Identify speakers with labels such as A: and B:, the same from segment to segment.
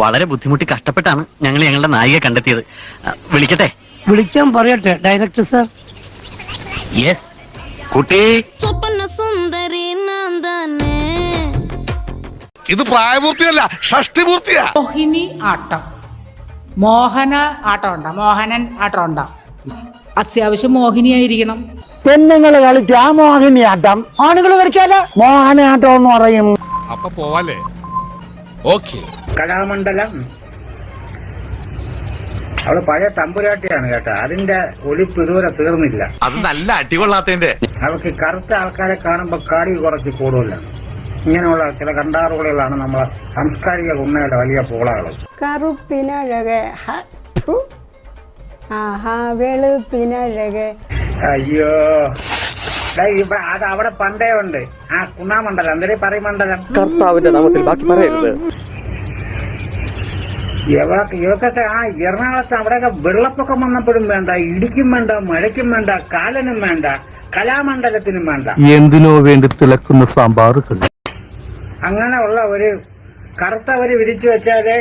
A: വളരെ ബുദ്ധിമുട്ടി കഷ്ടപ്പെട്ടാണ് ഞങ്ങൾ ഞങ്ങളുടെ നായിക കണ്ടെത്തിയത്. വിളിക്കട്ടെ?
B: വിളിക്കാൻ പറയട്ടെ ഡയറക്ടർ സർ
A: യെസ് കുട്ടി.
C: സ്വപ്ന സുന്ദരി നന്ദനേ.
D: ഇത് പ്രായപൂർത്തിയല്ല ഷഷ്ടിപൂർത്തിയാ.
E: മോഹിനി ആട്ടം. മോഹന ആട്ടം ഉണ്ടാ മോഹനൻ ആട്ടം ഉണ്ടാ അത്യാവശ്യം മോഹിനിയായിരിക്കണം.
B: പെണ്ണുങ്ങൾ കളിച്ച ആ മോഹിനിയാട്ടം ആണുങ്ങൾ കളിച്ചാല മോഹനാട്ടം എന്ന് പറയും.
D: അപ്പൊ പോവാലേ ഓക്കേ
F: കലാമണ്ഡലം അവൾ പഴയ തമ്പുരാട്ടിയാണ് കേട്ടോ. അതിന്റെ ഒലിപ്പ് ഇതുവരെ തീർന്നില്ല.
D: അത് നല്ല അടികൊള്ളാത്തതിന്റെ.
F: അവൾക്ക് കറുത്ത ആൾക്കാരെ കാണുമ്പോ കാടി കുറച്ച് കൂടുതലാണ് ഇങ്ങനെയുള്ള ചില കണ്ടാറുകളിലാണ് നമ്മളെ സാംസ്കാരിക ഗുണയുടെ വലിയ പോളകൾ.
G: കറുപ്പിനഴകെ ഹ, ആഹാ വെളുപ്പിനഴകെ.
F: അയ്യോ. ഇവിടെ അത് അവിടെ പണ്ടേ ഉണ്ട്. ആ കുണാമണ്ഡലം എന്തേ പറയുമണ്ഡലം
A: കർത്താവിന്റെ നാമത്തിൽ ബാക്കി പറയരുത്.
F: ഇവർക്ക് ഇവർക്കൊക്കെ ആ എറണാകുളത്ത് അവിടെയൊക്കെ വെള്ളപ്പൊക്കം വന്നപ്പോഴും വേണ്ട ഇടിക്കും വേണ്ട മഴയ്ക്കും വേണ്ട കാലനും വേണ്ട കലാമണ്ഡലത്തിനും വേണ്ട.
H: എന്തിനോ വേണ്ടി തിളക്കുന്ന സാമ്പാറുകൾ.
F: അങ്ങനെയുള്ള ഒരു കറുത്തവര് വിരിച്ചു വെച്ചാലേ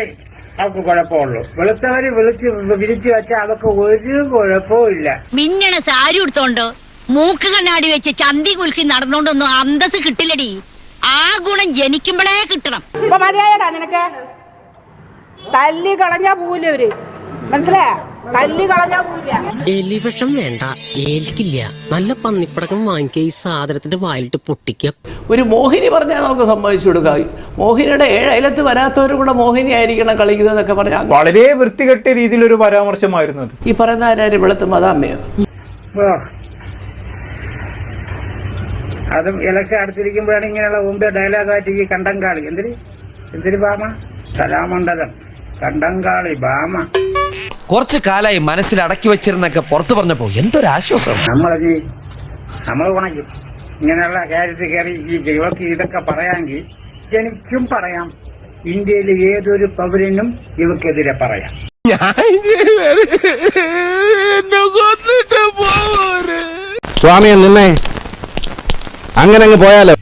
F: അവർക്ക് കുഴപ്പമുള്ളൂ. വെളുത്തവര് വിളിച്ച് വിരിച്ചു വെച്ചാൽ അവർക്ക് ഒരു കുഴപ്പവും ഇല്ല.
I: മിന്നണ സാരി ഉടുത്തോണ്ട് മൂക്ക് കണ്ണാടി വെച്ച് ചന്തി കുൽക്കി നടന്നോണ്ടൊന്നും അന്തസ് കിട്ടില്ലടി. ആ ഗുണം ജനിക്കുമ്പോഴേ കിട്ടണം.
E: ഇപ്പൊ മതിയായടാ നിനക്ക്? തല്ലി കളഞ്ഞാ അവർ മനസ്സിലായ? തല്ലി കളഞ്ഞാ പോവില്ല.
J: എലിവിഷം വേണ്ട ഏൽക്കില്ല. നല്ല പന്നിപ്പടക്കം വാങ്ങിക്കുക ഈ സാധനത്തിന്റെ വായിലിട്ട് പൊട്ടിക്കുക.
K: ഒരു മോഹിനി പറഞ്ഞാൽ നമുക്ക് സമ്മതിച്ചു കൊടുക്കാം. മോഹിനിയുടെ ഏഴയലത്ത് വരാത്തവരും കൂടെ മോഹിനി ആയിരിക്കണം കളിക്കുന്നതൊക്കെ പറഞ്ഞാൽ
H: വളരെ വൃത്തികെട്ട രീതിയിൽ ഒരു പരാമർശമായിരുന്നു അത്.
K: ഈ പറയുന്ന ആരാരും വെളുത്തും മതാമ്മയോ
F: ഓ. അതും ഇലക്ഷൻ അടുത്തിരിക്കുമ്പോഴാണ് ഇങ്ങനെയുള്ള മുമ്പേ ഡയലോഗ് ആയിട്ട് ഈ കാളി. എന്തിന്? എന്തിന് പാമ? കലാമണ്ഡലം കണ്ടങ്കാളി ബാമ.
L: കുറച്ചു കാലായി മനസ്സിൽ അടക്കി വെച്ചിരുന്നൊക്കെ പുറത്തു പറഞ്ഞപ്പോ എന്തൊരാശ്വാസം.
F: നമ്മളിനി നമ്മൾ ഉണക്കി ഇങ്ങനെയുള്ള കാര്യത്തിൽ കയറി ഈ ജൈവക്ക് ഇതൊക്കെ പറയാമെങ്കിൽ എനിക്കും പറയാം. ഇന്ത്യയിലെ ഏതൊരു പൗരനും ഇവക്കെതിരെ പറയാം.
H: സ്വാമിയെ നിന്നെ അങ്ങനെ അങ്ങ് പോയാലോ?